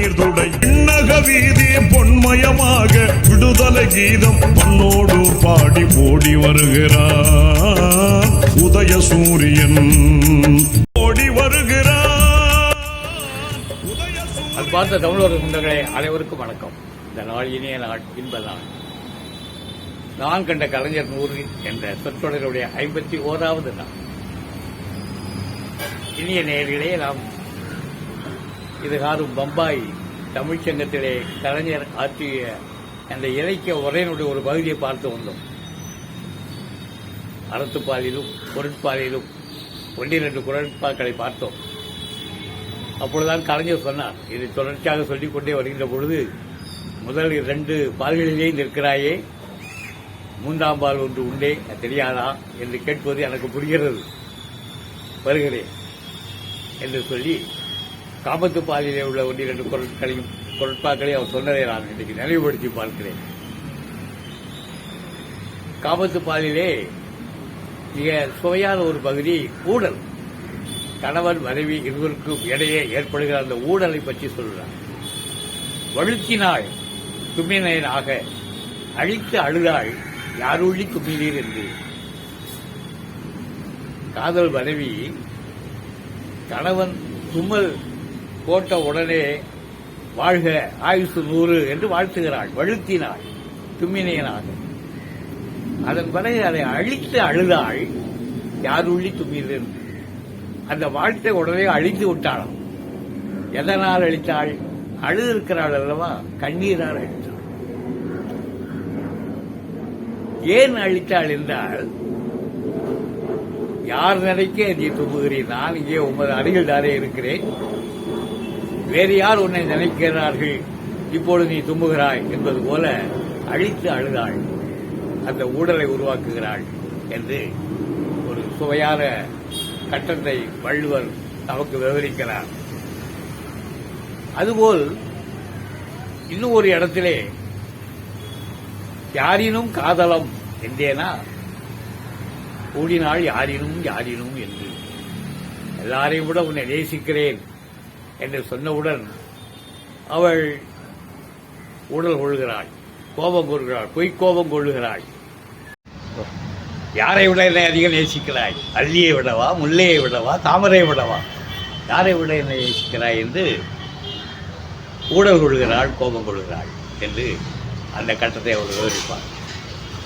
கண்ணீர் துடை வீதி பொன்மயமாக விடுதலை கீதம் பண்ணோடு பாடி ஓடி வருகிறார். உதய சூரியன் ஓடி வருகிறார். உதய அது பார்த்த தமிழர் சொந்தங்களே அனைவருக்கும் வணக்கம். இந்த நாள் இனிய நாள் இன்ப நாள் நான் கண்ட கலைஞர் நூறு என்ற சொற்றொடருடைய ஐம்பத்தி ஓராவது நாள். இனிய நேயர்களே நாம் இதுகாரும் பம்பாய் தமிழ்ச்சங்கத்திலே கலைஞர் ஆற்றிய அந்த இலக்கிய உரையினுடைய ஒரு பகுதியை பார்த்து வந்தோம். அறத்துப்பாலிலும் பொருட்பாலிலும் ஒன்றிரண்டு குரட்பாக்களை பார்த்தோம். அப்பொழுதுதான் கலைஞர் சொன்னார் இது தொடர்ச்சியாக சொல்லிக்கொண்டே வருகின்ற பொழுது முதல் இரண்டு பால்களிலே நிற்கிறாயே மூன்றாம் பால் ஒன்று உண்டே தெரியாதா? என்று கேட்பது எனக்கு புரிகிறது. வருகிறேன் என்று சொல்லி காமத்து பாலிலே உள்ள ஒன்று இரண்டு பொருட்களையும் பொருட்பாக்களையும் அவர் சொன்னதை நான் இன்றைக்கு நினைவுபடுத்தி பார்க்கிறேன். காமத்து பாலிலே மிக சுவையான ஒரு பகுதி ஊழல் கணவன் மனைவி இருவருக்கும் இடையே ஏற்படுகிற அந்த ஊழலை பற்றி சொல்கிறார் வழுக்கினாள் தும்மினாக அழித்து அழுதாள் யாருள்ளி தும்மினீர் என்று. காதல் மனைவி கணவன் தும்மல் போட்ட உடனே வாழ்க ஆயுசு நூறு என்று வாழ்த்துகிறாள். வழுத்தினாள் தும்மினையனாக அதன் பிறகு அதை அழித்து அழுதாள். யாருள்ளி தும்மினீர் என்று அந்த வாழ்த்தை உடனே அழித்து விட்டாளாம். எதனால் அழித்தாள்? அழுதிருக்கிறாள் அல்லவா? கண்ணீரால் அழித்தாள். ஏன் அழித்தாள் என்றால் யார் நினைக்க நீ தும்புகிறேன் நான் இங்கே உமது அருகில் தானே இருக்கிறேன். வேறு யார் உன்னை நினைக்கிறார்கள்? இப்பொழுது நீ தும்புகிறாய் என்பது போல அழித்து அழுதாள் அந்த ஊடலை உருவாக்குகிறாள் என்று ஒரு சுவையான கட்டத்தை வள்ளுவர் நமக்கு விவரிக்கிறார். அதுபோல் இன்னும் ஒரு இடத்திலே யாரினும் காதலம் என்றேனா? கூடினாள் யாரினும் யாரினும் என்று. எல்லாரையும் விட உன்னை நேசிக்கிறேன். என்று சொன்னவுடன் அவள் உடல் கொள்கிறாள் கோபம் கொள்கிறாள் பொய் கோபம் கொள்கிறாள் யாரை விட என்னை அதிகம் நேசிக்கிறாய்? அல்லியை விடவா முல்லையை விடவா தாமரை விடவா? யாரை விட என்னை நேசிக்கிறாய் என்று ஊடல் கொள்கிறாள் கோபம் கொள்கிறாள் என்று அந்த கட்டத்தை அவர் விவரிப்பார்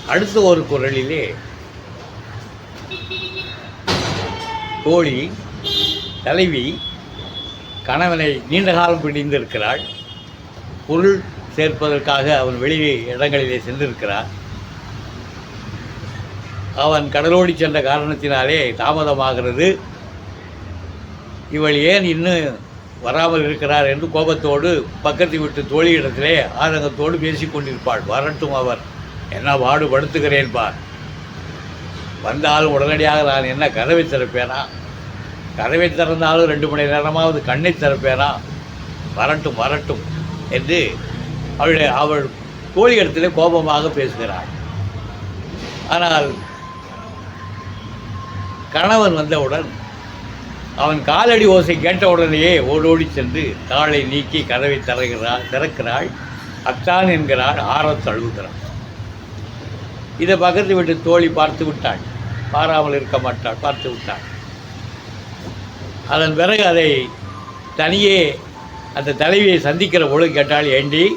அடுத்த ஒரு குரலிலே தோழி தலைவி கணவனை நீண்ட காலம் பிடிந்திருக்கிறாள். பொருள் சேர்ப்பதற்காக அவன் வெளியே இடங்களிலே சென்றிருக்கிறார். அவன் கடலோடி சென்ற காரணத்தினாலே தாமதமாகிறது. இவள் ஏன் இன்னும் வராமல் இருக்கிறார் என்று கோபத்தோடு பக்கத்து வீட்டு தோழியிடத்திலே ஆதங்கத்தோடு பேசிக் கொண்டிருப்பாள். வரட்டும் அவர். என்ன பாடுபடுத்துகிறேன் பார் வந்தாலும் உடனடியாக நான் என்ன கதவை திறப்பேனா? கதவை திறந்தாலும் ரெண்டு மணி நேரமாவது கண்ணை திறப்பேனா? வரட்டும் வரட்டும் என்று அவள் அவள் தோழியிடத்திலே கோபமாக பேசுகிறாள். ஆனால் கணவன் வந்தவுடன் அவன் காலடி ஓசை கேட்ட உடனேயே ஓடோடி சென்று தாளை நீக்கி கதவை திறகிறாள் திறக்கிறாள். அத்தான் என்கிறாள் ஆரத் தழுவுகிறாள் இதை பக்கத்து விட்டு தோழி பார்த்து விட்டாள். பாராமல் இருக்க மாட்டாள் பார்த்து விட்டாள். அதன் பிறகு அதை தனியே அந்த தலைவியை சந்திக்கிற பொழுது கேட்டால் ஏண்டி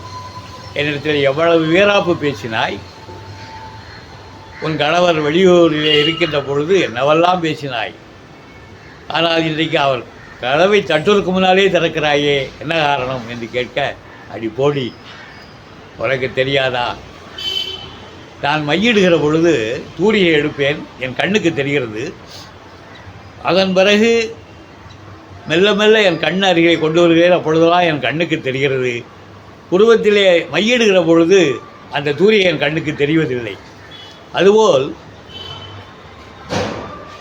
என்னிடத்தில் எவ்வளவு வீராப்பு பேசினாய்? உன் கணவர் வெளியூரிலே இருக்கின்ற பொழுது என்னவெல்லாம் பேசினாய்? ஆனால் இன்றைக்கு அவர் கதவை தட்டுவதற்கு முன்னாலே திறக்கிறாயே என்ன காரணம்? என்று கேட்க அடி போடி உனக்கு தெரியாதா? நான் மையிடுகிற பொழுது தூரியை எடுப்பேன் என் கண்ணுக்கு தெரிகிறது. அதன் பிறகு மெல்ல மெல்ல என் கண் அருகே கொண்டு வருகிறேன். அப்பொழுதெல்லாம் என் கண்ணுக்கு தெரிகிறது. உருவத்திலே மையிடுகிற பொழுது அந்த தூரியை என் கண்ணுக்கு தெரிவதில்லை. அதுபோல்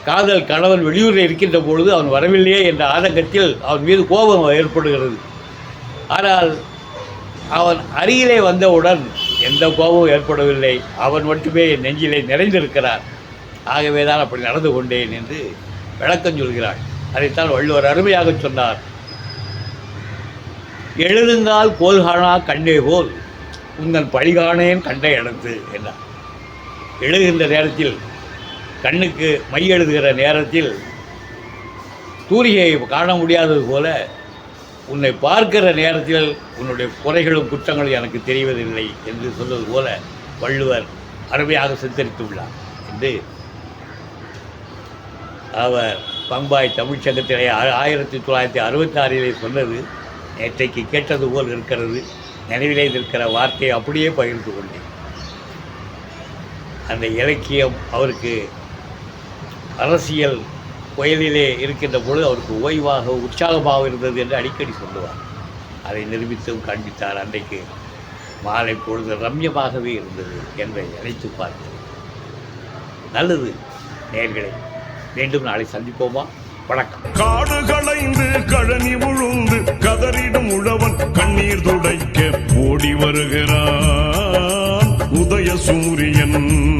காதல் கணவன் வெளியூரில் இருக்கின்ற பொழுது அவன் வரவில்லையே என்ற ஆதங்கத்தில் அவன் மீது கோபம் ஏற்படுகிறது. ஆனால் அவன் அருகிலே வந்தவுடன் எந்த கோபமும் ஏற்படவில்லை. அவன் மட்டுமே என் நெஞ்சிலே நிறைந்திருக்கிறார் ஆகவே தான் அப்படி நடந்து கொண்டேன் என்று விளக்கம் சொல்கிறாள் அதைத்தான் வள்ளுவர் அருமையாக சொன்னார். எழுதுங்கால் கோல்கானா கண்டே போல் உங்கள் பழிகாணேன் கண்ட இடத்து என்றார். எழுதுகின்ற நேரத்தில் கண்ணுக்கு மை எழுதுகிற நேரத்தில் சூரியை காண முடியாதது போல உன்னை பார்க்கிற நேரத்தில் உன்னுடைய குறைகளும் குற்றங்களும் எனக்கு தெரிவதில்லை என்று சொல்வது போல வள்ளுவர் அருமையாக சித்தரித்துள்ளார். என்று அவர் பம்பாய் தமிழ்ச்சங்கத்திலே ஆயிரத்தி தொள்ளாயிரத்தி அறுபத்தி ஆறிலே சொன்னது நேற்றைக்கு கேட்டது போல் இருக்கிறது நினைவிலே இருக்கிற வார்த்தையை அப்படியே பகிர்ந்து கொண்டேன். அந்த இலக்கியம் அவருக்கு அரசியல் புயலிலே இருக்கின்ற பொழுது அவருக்கு ஓய்வாக உற்சாகமாக இருந்தது என்று அடிக்கடி சொல்லுவார். அதை நிரூபித்தும் காண்பித்தார். அன்றைக்கு மாலை பொழுது ரம்யமாகவே இருந்தது என்பதை நினைத்து பார்த்தேன் நல்லது நேர்களை. மீண்டும் நாளை சந்திப்போமா? வணக்கம். காடு களைந்து கழனி உழுந்து கதறிடும் உழவன் கண்ணீர் துடைக்க ஓடி வருகிறான். உதய சூரியன்